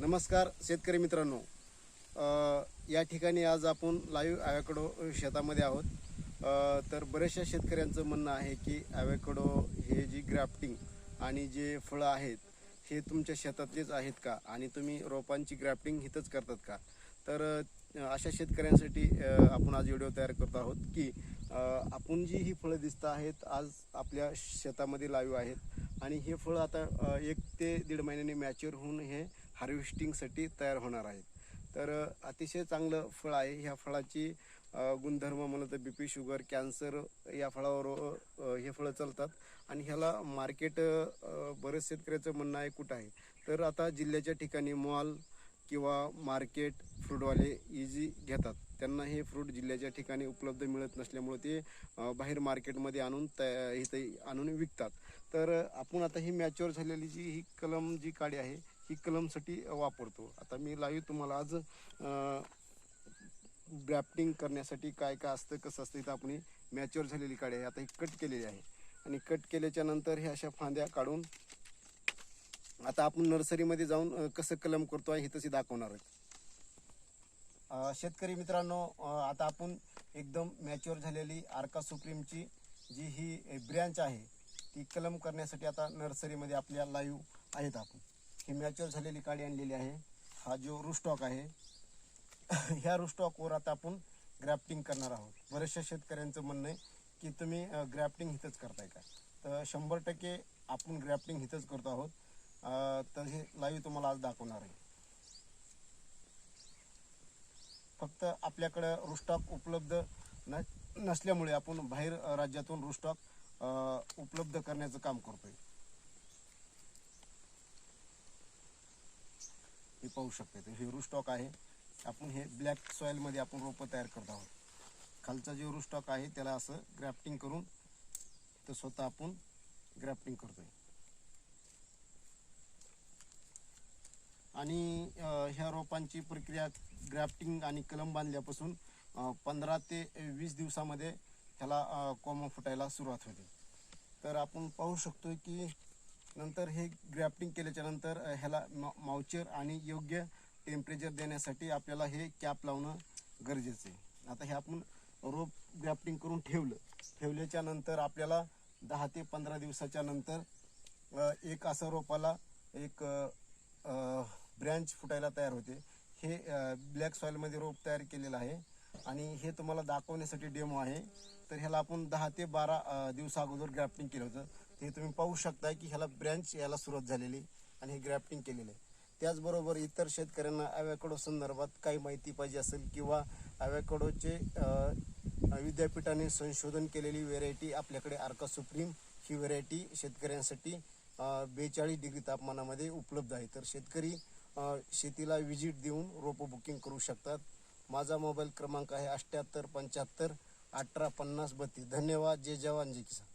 नमस्कार शेतकरी मित्रांनो. या ठिकाणी आज आपण लाईव्ह ॲवॅकडो शेतामध्ये आहोत. तर बऱ्याचशा शेतकऱ्यांचं म्हणणं आहे की ॲवॅकडो हे जी ग्राफ्टिंग आणि जे फळं आहेत हे तुमच्या शेतातलेच आहेत का? आणि तुम्ही रोपांची ग्राफ्टिंग हिथंच करतात का? तर अशा शेतकऱ्यांसाठी आपण आज व्हिडिओ तयार करत आहोत की आपण जी ही फळं दिसत आहेत आज आपल्या शेतामध्ये लाईव्ह आहेत. आणि हे फळं आता एक ते दीड महिन्याने मॅच्युअर होऊन हे हार्वेस्टिंगसाठी तयार होणार आहेत. तर अतिशय चांगलं फळ आहे. ह्या फळाची गुणधर्म म्हणलं तर बी पी शुगर कॅन्सर या फळावर हे फळं चालतात. आणि ह्याला मार्केट बरेच शेतकऱ्याचं म्हणणं आहे कुठं आहे? तर आता जिल्ह्याच्या ठिकाणी मॉल किंवा मार्केट फ्रूटवाले इझी घेतात. त्यांना हे फ्रूट जिल्ह्याच्या ठिकाणी उपलब्ध मिळत नसल्यामुळे ते बाहेर मार्केटमध्ये आणून तया इथे आणून विकतात. तर आपण आता ही मॅच्युअर झालेली जी ही कलम जी काडी आहे ही कलमसाठी वापरतो. आता मी लाईव्ह तुम्हाला आज ग्राफ्टिंग करण्यासाठी काय काय असतं कसं असतं इथं आपण मॅच्युअर झालेली काडी आहे. आता ही कट केलेली आहे. आणि कट केल्याच्यानंतर हे अशा फांद्या काढून आता आपण नर्सरीमध्ये जाऊन कसं कलम करतो आहे हे तसे दाखवणार आहे. शेतकरी मित्रांनो आता आपण एकदम मॅच्युअर झालेली आर्का सुप्रीमची जी ही ब्रँच आहे ती कलम करण्यासाठी आता नर्सरीमध्ये आपल्या लाईव्ह आहेत आपण. ही मॅच्युअर झालेली काळी आणलेली आहे. हा जो रुस्टॉक आहे ह्या रुस्टॉकवर आता आपण ग्राफ्टिंग करणार आहोत. बऱ्याचशा शेतकऱ्यांचं म्हणणं आहे की तुम्ही ग्राफ्टिंग इथंच करताय का? तर शंभर टक्के आपण ग्राफ्टिंग इथंच करतो आहोत. तर हे लाईव्ह तुम्हाला आज दाखवणार आहे. फक्त आपल्याकडं रुस्टॉक उपलब्ध न नसल्यामुळे आपण बाहेर राज्यातून रुस्टॉक उपलब्ध करण्याचं काम करतोय. पाहू शकते. तर हे रुस्टॉक आहे. आपण हे ब्लॅक सॉईलमध्ये आपण रोपं तयार करत आहोत. खालचा जो रुस्टॉक आहे त्याला असं ग्राफ्टिंग करून तर स्वतः आपण ग्राफ्टिंग करतोय. आणि ह्या रोपांची प्रक्रिया ग्राफ्टिंग आणि कलम बांधल्यापासून पंधरा ते वीस दिवसामध्ये ह्याला अ, कोंब फुटायला सुरुवात होते. तर आपण पाहू शकतो की नंतर हे ग्राफ्टिंग केल्याच्यानंतर ह्याला माउचर आणि योग्य टेम्परेचर देण्यासाठी आपल्याला हे कॅप लावणं गरजेचं आहे. आता हे आपण रोप ग्राफ्टिंग करून ठेवलं. ठेवल्याच्या नंतर आपल्याला दहा ते पंधरा दिवसाच्या नंतर एक असं रोपाला एक ब्रँच फुटायला तयार होते. हे ब्लॅक सॉईलमध्ये रोप तयार केलेलं आहे आणि हे तुम्हाला दाखवण्यासाठी डेमो आहे. तर ह्याला आपण दहा ते बारा दिवसा अगोदर ग्राफ्टिंग केलं होतं. ते तुम्ही पाहू शकता की ह्याला ब्रँच यायला सुरुवात झालेली आणि हे ग्राफ्टिंग केलेलं आहे. त्याचबरोबर इतर शेतकऱ्यांना ॲवॅकडो संदर्भात काही माहिती पाहिजे असेल किंवा अव्याकडोचे विद्यापीठाने संशोधन केलेली व्हेरायटी आपल्याकडे आर्का सुप्रीम ही व्हेरायटी शेतकऱ्यांसाठी बेचाळीस डिग्री तापमानामध्ये उपलब्ध आहे. तर शेतकरी शेतीला व्हिजिट देऊन रोपं बुकिंग करू शकतात. माझा मोबाईल क्रमांक आहे अठ्ठ्याहत्तर पंच्याहत्तर अठरा पन्नास बत्तीस. धन्यवाद. जय जवान. जय किसान.